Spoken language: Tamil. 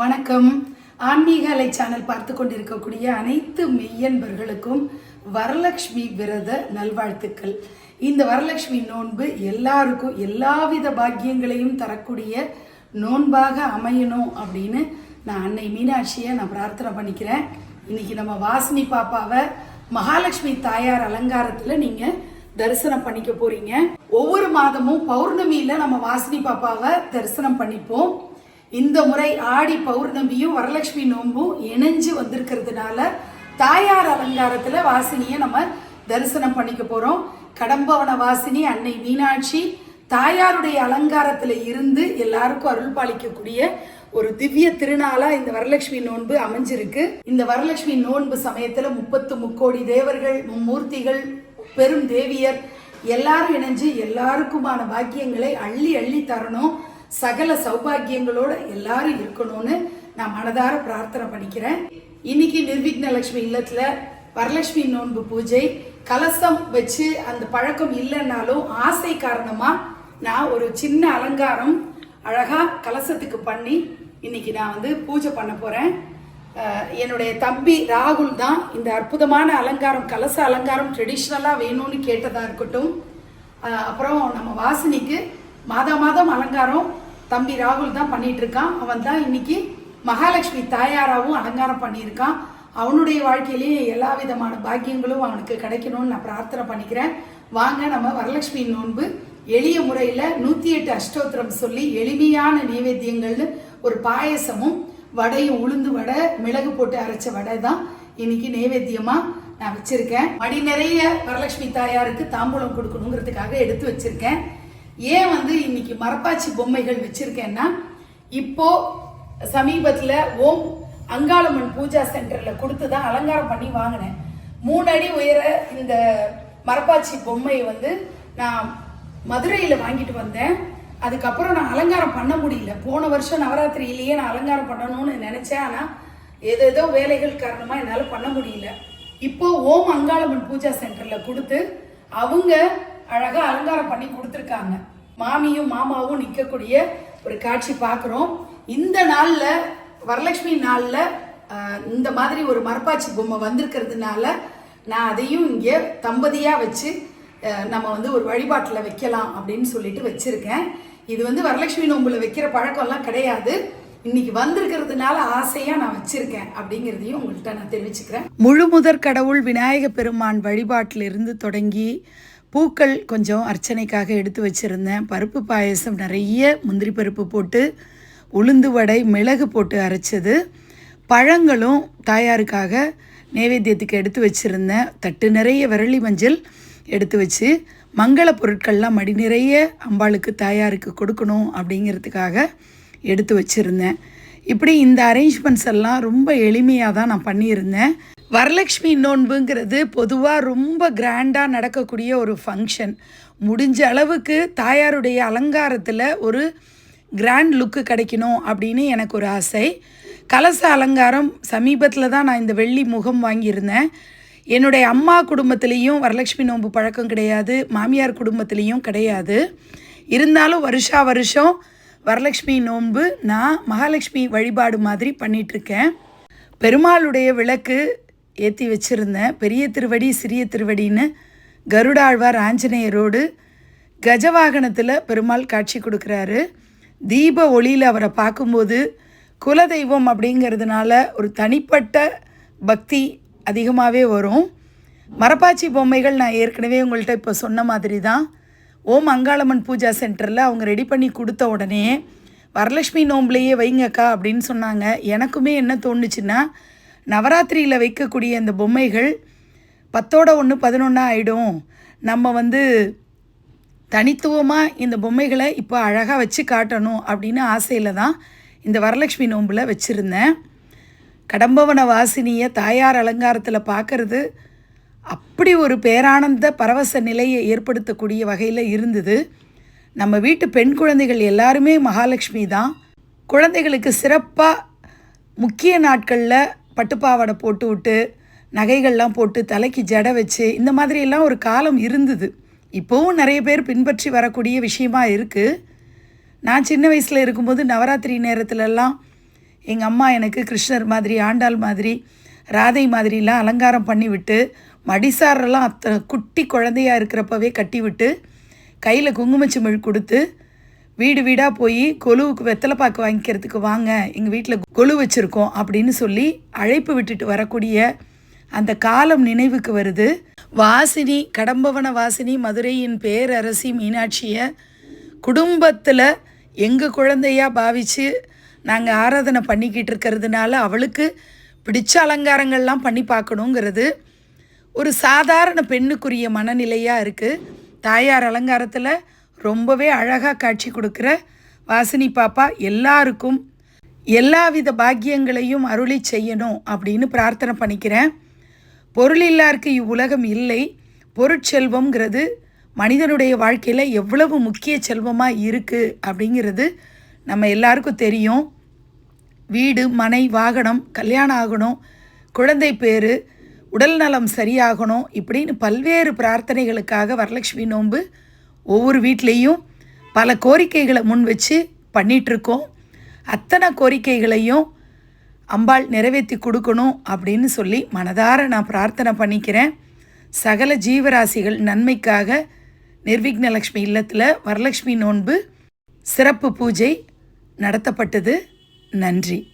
வணக்கம். ஆன்மீக அலை சேனல் பார்த்து கொண்டிருக்கக்கூடிய அனைத்து மெய்யன்பர்களுக்கும் வரலட்சுமி விரத நல்வாழ்த்துக்கள். இந்த வரலட்சுமி நோன்பு எல்லாருக்கும் எல்லாவித பாக்கியங்களையும் தரக்கூடிய நோன்பாக அமையணும் அப்படின்னு நான் அன்னை மீனாட்சியை நான் பிரார்த்தனை பண்ணிக்கிறேன். இன்னைக்கு நம்ம வாசினி பாப்பாவை மகாலட்சுமி தாயார் அலங்காரத்தில் நீங்கள் தரிசனம் பண்ணிக்க போறீங்க. ஒவ்வொரு மாதமும் பௌர்ணமியில நம்ம வாசினி பாப்பாவை தரிசனம் பண்ணிப்போம். இந்த முறை ஆடி பௌர்ணமியும் வரலட்சுமி நோன்பும் இணைஞ்சு வந்திருக்கிறதுனால தாயார் அலங்காரத்தில் வாசினியை நம்ம தரிசனம் பண்ணிக்க போகிறோம் கடம்பவன வாசினி அன்னை மீனாட்சி தாயாருடைய அலங்காரத்தில் இருந்து எல்லாருக்கும் அருள் பாலிக்கக்கூடிய ஒரு திவ்ய திருநாளா இந்த வரலட்சுமி நோன்பு அமைஞ்சிருக்கு. இந்த வரலட்சுமி நோன்பு சமயத்துல முப்பத்து முக்கோடி தேவர்கள் மும்மூர்த்திகள் பெரும் தேவியர் எல்லாரும் இணைஞ்சு எல்லாருக்குமான பாக்கியங்களை அள்ளி அள்ளி தரணும். சகல சௌபாக்கியங்களோட எல்லாரும் இருக்கணும்னு நான் மனதார பிரார்த்தனை பண்ணிக்கிறேன். இன்னைக்கு நிர்விக்ன லட்சுமி இல்லத்துல வரலட்சுமி நோன்பு பூஜை. கலசம் வச்சு அந்த பழக்கம் இல்லைன்னாலும் ஆசை காரணமா நான் ஒரு சின்ன அலங்காரம் அழகா கலசத்துக்கு பண்ணி இன்னைக்கு நான் வந்து பூஜை பண்ண போறேன். என்னுடைய தம்பி ராகுல் தான் இந்த அற்புதமான அலங்காரம் கலச அலங்காரம் ட்ரெடிஷ்னலாக வேணும்னு கேட்டதாக இருக்கட்டும். அப்புறம் நம்ம வாசினிக்கு மாதா மாதம் அலங்காரம். தம்பி ராகுல் தான் பண்ணிட்டு இருக்கான் அவன் தான் இன்னைக்கு மகாலட்சுமி தாயாராகவும் அலங்காரம் பண்ணியிருக்கான். அவனுடைய வாழ்க்கையிலேயே எல்லா விதமான பாக்கியங்களும் அவனுக்கு கிடைக்கணும்னு நான் பிரார்த்தனை பண்ணிக்கிறேன். வாங்க நம்ம வரலட்சுமி நோன்பு. எளிய முறையில் நூற்றி எட்டு அஷ்டோத்திரம் சொல்லி எளிமையான நைவேத்தியங்கள்னு ஒரு பாயசமும் வடையும் உளுந்து வடை மிளகு போட்டு அரைச்ச வடை தான் இன்னைக்கு நைவேத்தியமாக நான் வச்சிருக்கேன். மடி நிறைய வரலட்சுமி தாயாருக்கு தாம்பூலம் கொடுக்கணுங்கிறதுக்காக எடுத்து வச்சிருக்கேன். ஏன் வந்து இன்னைக்கு மரப்பாச்சி பொம்மைகள் வச்சிருக்கேன்னா இப்போ சமீபத்தில் ஓம் அங்காளம்மன் பூஜா சென்டரில் கொடுத்து தான் அலங்காரம் பண்ணி வாங்கினேன். மூணு அடி உயர இந்த மரப்பாச்சி பொம்மையை வந்து நான் மதுரையில் வாங்கிட்டு வந்தேன். அதுக்கப்புறம் நான் அலங்காரம் பண்ண முடியல. போன வருஷம் நவராத்திரியிலேயே நான் அலங்காரம் பண்ணணும்னு நினச்சேன். ஆனால் ஏதேதோ வேலைகள் காரணமாக என்னால் பண்ண முடியல. இப்போ ஓம் அங்காளம்மன் பூஜா சென்டரில் கொடுத்து அவங்க அழகாக அலங்காரம் பண்ணி கொடுத்துருக்காங்க. மாமியும் மாமாவும் நிற்கக்கூடிய ஒரு காட்சி பார்க்குறோம் இந்த நாளில் வரலட்சுமி நாளில் இந்த மாதிரி ஒரு மரப்பாச்சி பொம்மை வந்திருக்கிறதுனால நான் அதையும் இங்கே தம்பதியாக வச்சு நம்ம வந்து ஒரு வழிபாட்டில் வைக்கலாம் அப்படின்னு சொல்லிட்டு வச்சுருக்கேன். இது வந்து வரலட்சுமி நோம்பில் வைக்கிற பழக்கம்லாம் கிடையாது. இன்னைக்கு வந்திருக்கிறதுனால ஆசையா நான் வச்சிருக்கேன் அப்படிங்கிறதையும் உங்கள்கிட்ட நான் தெரிவிச்சுக்கிறேன். முழு முதற் கடவுள் விநாயக பெருமான் வழிபாட்டிலிருந்து தொடங்கி பூக்கள் கொஞ்சம் அர்ச்சனைக்காக எடுத்து வச்சுருந்தேன். பருப்பு பாயசம் நிறைய முந்திரி பருப்பு போட்டு உளுந்து வடை மிளகு போட்டு அரைச்சது. பழங்களும் தாயாருக்காக நைவேத்தியத்துக்கு எடுத்து வச்சுருந்தேன். தட்டு நிறைய விரலி மஞ்சள் எடுத்து வச்சு மங்கள பொருட்கள்லாம் மடி நிறைய அம்பாளுக்கு தாயாருக்கு கொடுக்கணும் அப்படிங்கிறதுக்காக எடுத்து வச்சுருந்தேன். இப்படி இந்த அரேஞ்ச்மெண்ட்ஸ் எல்லாம் ரொம்ப எளிமையாக தான் நான் பண்ணியிருந்தேன். வரலட்சுமி நோன்புங்கிறது பொதுவாக ரொம்ப கிராண்டாக நடக்கக்கூடிய ஒரு ஃபங்க்ஷன் முடிஞ்ச அளவுக்கு தாயாருடைய அலங்காரத்தில் ஒரு கிராண்ட் லுக்கு கிடைக்கணும் அப்படின்னு எனக்கு ஒரு ஆசை. கலச அலங்காரம் சமீபத்தில் தான் நான் இந்த வெள்ளி முகம் வாங்கியிருந்தேன். என்னுடைய அம்மா குடும்பத்துலேயும் வரலட்சுமி நோன்பு பழக்கம் கிடையாது மாமியார் குடும்பத்துலேயும் கிடையாது. இருந்தாலும் வருஷா வருஷம் வரலட்சுமி நோன்பு நான் மகாலட்சுமி வழிபாடு மாதிரி பண்ணிகிட்ருக்கேன் பெருமாளுடைய விளக்கு ஏற்றி வச்சுருந்தேன். பெரிய திருவடி சிறிய திருவடின்னு கருடாழ்வார் ஆஞ்சநேயரோடு கஜவாகனத்தில் பெருமாள் காட்சி கொடுக்குறாரு. தீப ஒளியில் அவரை பார்க்கும்போது குலதெய்வம் அப்படிங்கிறதுனால ஒரு தனிப்பட்ட பக்தி அதிகமாகவே வரும். மரப்பாச்சி பொம்மைகள் நான் ஏற்கனவே உங்கள்கிட்ட இப்போ சொன்ன மாதிரி தான் ஓம் அங்காளம்மன் பூஜா சென்டரில் அவங்க ரெடி பண்ணி கொடுத்த உடனே வரலட்சுமி நோம்புலையே வைங்கக்கா அப்படின்னு சொன்னாங்க. எனக்குமே என்ன தோணுச்சுன்னா நவராத்திரியில் வைக்கக்கூடிய இந்த பொம்மைகள் பத்தோட ஒன்று பதினொன்றா ஆகிடும் நம்ம வந்து தனித்துவமாக இந்த பொம்மைகளை இப்போ அழகாக வச்சு காட்டணும் அப்படின்னு ஆசையில் தான் இந்த வரலட்சுமி நோம்பில் வச்சுருந்தேன். கடம்பவன வாசினியை தாயார் அலங்காரத்தில் பார்க்கறது அப்படி ஒரு பேரானந்த பரவச நிலையை ஏற்படுத்தக்கூடிய வகையில் இருந்தது. நம்ம வீட்டு பெண் குழந்தைகள் எல்லாருமே மகாலட்சுமி தான். குழந்தைகளுக்கு சிறப்பாக முக்கிய நாட்களில் பட்டுப்பாவாடை போட்டு விட்டு நகைகள்லாம் போட்டு தலைக்கு ஜடை வச்சு இந்த மாதிரியெல்லாம் ஒரு காலம் இருந்தது. இப்போவும் நிறைய பேர் பின்பற்றி வரக்கூடிய விஷயமா இருக்குது நான் சின்ன வயசில் இருக்கும்போது நவராத்திரி நேரத்துலலாம் எங்கள் அம்மா எனக்கு கிருஷ்ணர் மாதிரி ஆண்டாள் மாதிரி ராதை மாதிரிலாம் அலங்காரம் பண்ணி விட்டு மடிசாரெல்லாம் அத்தனை குட்டி குழந்தையா இருக்கிறப்பவே கட்டி விட்டு கையில் குங்குமச்சிமிழ் கொடுத்து வீடு வீடாக போய் கொலுவுக்கு வெத்தலை பாக்கு வாங்கிக்கிறதுக்கு வாங்க எங்கள் வீட்டில் கொலு வச்சுருக்கோம் அப்படின்னு சொல்லி அழைப்பு விட்டுட்டு வரக்கூடிய அந்த காலம் நினைவுக்கு வருது. வாசினி கடம்பவன வாசினி மதுரையின் பேரரசி மீனாட்சியை குடும்பத்தில் எங்கள் குழந்தையாக பாவித்து நாங்கள் ஆராதனை பண்ணிக்கிட்டு இருக்கிறதுனால அவளுக்கு பிடிச்ச அலங்காரங்கள்லாம் பண்ணி பார்க்கணுங்கிறது ஒரு சாதாரண பெண்ணுக்குரிய மனநிலையாக இருக்குது தாயார் அலங்காரத்தில் ரொம்பவே அழகாக காட்சி கொடுக்குற வாசினி பாப்பா எல்லாருக்கும் எல்லாவித பாக்கியங்களையும் அருளி செய்யணும் அப்படின்னு பிரார்த்தனை பண்ணிக்கிறேன். பொருள் இல்லாருக்கு இவ்வுலகம் இல்லை. பொருட்செல்வம்ங்கிறது மனிதனுடைய வாழ்க்கையில் எவ்வளவு முக்கிய செல்வமாக இருக்குது அப்படிங்கிறது நம்ம எல்லாருக்கும் தெரியும். வீடு மனை வாகனம் கல்யாணம் ஆகணும் குழந்தை பேர் உடல் நலம் சரியாகணும் இப்படின்னு பல்வேறு பிரார்த்தனைகளுக்காக வரலட்சுமி நோன்பு ஒவ்வொரு வீட்லேயும் பல கோரிக்கைகளை முன் வச்சு பண்ணிகிட்ருக்கோம் அத்தனை கோரிக்கைகளையும் அம்பாள் நிறைவேற்றி கொடுக்கணும் அப்படின்னு சொல்லி மனதார நான் பிரார்த்தனை பண்ணிக்கிறேன். சகல ஜீவராசிகள் நன்மைக்காக நிர்விக்னலக்ஷ்மி இல்லத்தில் வரலட்சுமி நோன்பு சிறப்பு பூஜை நடத்தப்பட்டது. நன்றி.